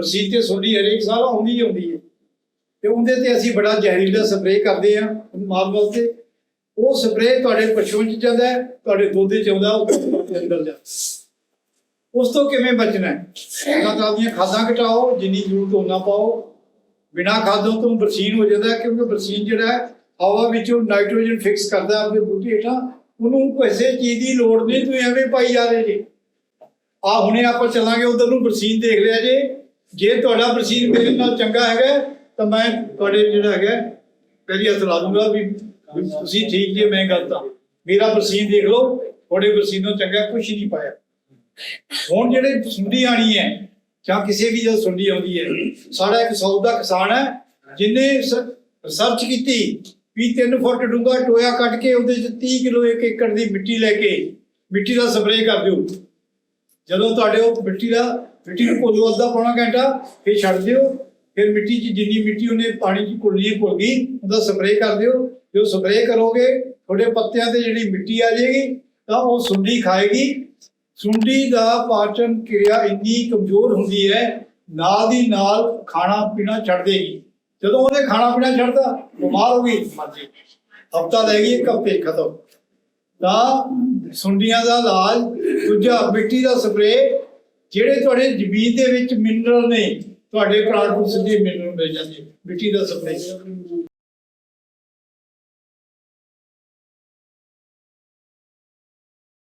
ਬਰਸੀਨ ਤੇ ਸੋਡੀ ਹਰੇਕ ਸਾਲ ਆਉਂਦੀ ਹੀ ਆਉਂਦੀ ਹੈ। ਤੇ ਉਹਦੇ ਤੇ ਅਸੀਂ ਬੜਾ ਜ਼ਹਿਰੀਲਾ ਸਪਰੇਅ ਕਰਦੇ ਆ ਮਾਲ ਵਾਸਤੇ ਉਹ ਸਪਰੇਅ ਤੁਹਾਡੇ ਪਸ਼ੂਆਂ 'ਚ ਜਾਂਦਾ ਤੁਹਾਡੇ ਦੁੱਧ 'ਚ ਆਉਂਦਾ, ਉਹ ਅੰਦਰ ਜਾਂਦਾ ਉਸ ਤੋਂ ਕਿਵੇਂ ਬਚਣਾ ਹੈ? ਉਹਨਾਂ ਦੀਆਂ ਖਾਦਾਂ ਘਟਾਓ, ਜਿੰਨੀ ਜ਼ਰੂਰਤ ਉਹਨਾਂ ਪਾਓ। ਬਿਨਾ ਖਾਦੋਂ ਤੋਂ ਬਰਸੀਨ ਹੋ ਜਾਂਦਾ ਕਿਉਂਕਿ ਬਰਸੀਨ ਜਿਹੜਾ ਹਵਾ ਵਿੱਚੋਂ ਨਾਈਟ੍ਰੋਜਨ ਫਿਕਸ ਕਰਦਾ ਆਪਣੇ ਬੂਟੇ ਹੇਠਾਂ। ਉਹਨੂੰ ਕਿਸੇ ਚੀਜ਼ ਦੀ ਲੋੜ ਨਹੀਂ, ਤੁਸੀਂ ਐਵੇਂ ਪਾਈ ਜਾ ਰਹੇ ਜੀ। ਆ ਹੁਣੇ ਆਪਾਂ ਚੱਲਾਂਗੇ, ਉਧਰ ਨੂੰ ਬਰਸੀਨ ਦੇਖ ਲਿਆ ਜੇ। ਜੇ ਤੁਹਾਡਾ ਬਰਸੀਨ ਮੇਰੇ ਨਾਲ ਚੰਗਾ ਹੈਗਾ, ਤਾਂ ਮੈਂ ਤੁਹਾਡੇ ਜਿਹੜਾ ਹੈਗਾ, ਪਹਿਲੀ ਹੱਥ ਲਾ ਦੂੰਗਾ ਵੀ ਤੁਸੀਂ ਠੀਕ ਜੇ, ਮੈਂ ਗਲਤ ਹਾਂ। ਮੇਰਾ ਬਰਸੀਨ ਦੇਖ ਲਓ, ਤੁਹਾਡੇ ਬਰਸੀਨੋਂ ਚੰਗਾ ਕੁਝ ਨਹੀਂ ਪਾਇਆ। ਹੁਣ ਜਿਹੜੇ ਸੁੰਡੀ ਆਣੀ ਹੈ, ਜਾਂ ਕਿਸੇ ਵੀ ਜਦੋਂ ਸੁੰਡੀ ਆਉਂਦੀ ਹੈ, ਸਾਡਾ ਇੱਕ ਸੌ ਦਾ ਕਿਸਾਨ ਹੈ, ਜਿਨੇ ਰਿਸਰਚ ਕੀਤੀ, ਵੀ 3 ਫੁੱਟ ਡੂੰਘਾ ਟੋਇਆ ਕੱਟ ਕੇ ਉਹਦੇ ਚ 30 ਕਿਲੋ ਇੱਕ ਏਕੜ ਦੀ ਮਿੱਟੀ ਲੈ ਕੇ, ਮਿੱਟੀ ਦਾ ਸਪਰੇਅ ਕਰ ਦਿਓ। ਜਦੋਂ ਤੁਹਾਡੇ ਉਹ ਮਿੱਟੀ ਦਾ ਮਿੱਟੀ ਨੂੰ ਘੋਲੋ ਅੱਧਾ ਪੌਣਾ ਘੰਟਾ ਫਿਰ ਛੱਡ ਦਿਓ। ਫਿਰ ਮਿੱਟੀ 'ਚ ਜਿੰਨੀ ਮਿੱਟੀ ਉਹਨੇ ਪਾਣੀ 'ਚ ਘੁਲਣੀ ਘੁਲ ਗਈ ਉਹਦਾ ਸਪਰੇਅ ਕਰ ਦਿਓ। ਜਦੋਂ ਸਪਰੇਅ ਕਰੋਗੇ ਤੁਹਾਡੇ ਪੱਤਿਆਂ ਤੇ ਜਿਹੜੀ ਮਿੱਟੀ ਆ ਜਾਏਗੀ ਤਾਂ ਉਹ ਸੁੰਡੀ ਖਾਏਗੀ। ਸੁੰਡੀ ਦਾ ਪਾਚਨ ਕਿਰਿਆ ਇੰਨੀ ਕਮਜ਼ੋਰ ਹੁੰਦੀ ਹੈ ਨਾਲ ਦੀ ਨਾਲ ਖਾਣਾ ਪੀਣਾ ਛੱਡ ਦੇਗੀ। ਜਦੋਂ ਉਹਨੇ ਖਾਣਾ ਪੀਣਾ ਛੱਡਦਾ ਬਿਮਾਰ ਹੋ ਗਈ। ਮਰ ਜੇ ਹਫਤਾ ਲੈ ਗਈ ਇੱਕ ਹਫ਼ਤੇ ਖਤਮ। ਤਾਂ ਸੁੰਡੀਆਂ ਦਾ ਇਲਾਜ ਦੂਜਾ ਮਿੱਟੀ ਦਾ ਸਪਰੇਅ ਜਿਹੜੇ ਤੁਹਾਡੇ ਜ਼ਮੀਨ ਦੇ ਵਿੱਚ ਮਿਨਰਲ ਨੇ, ਤੁਹਾਡੇ ਪਲਾਂਟ ਨੂੰ ਸਿੱਧੇ ਮਿਨਰਲ ਮਿਲ ਜਾਂਦੇ ਮਿੱਟੀ ਦਾ ਸਪਲਾਈ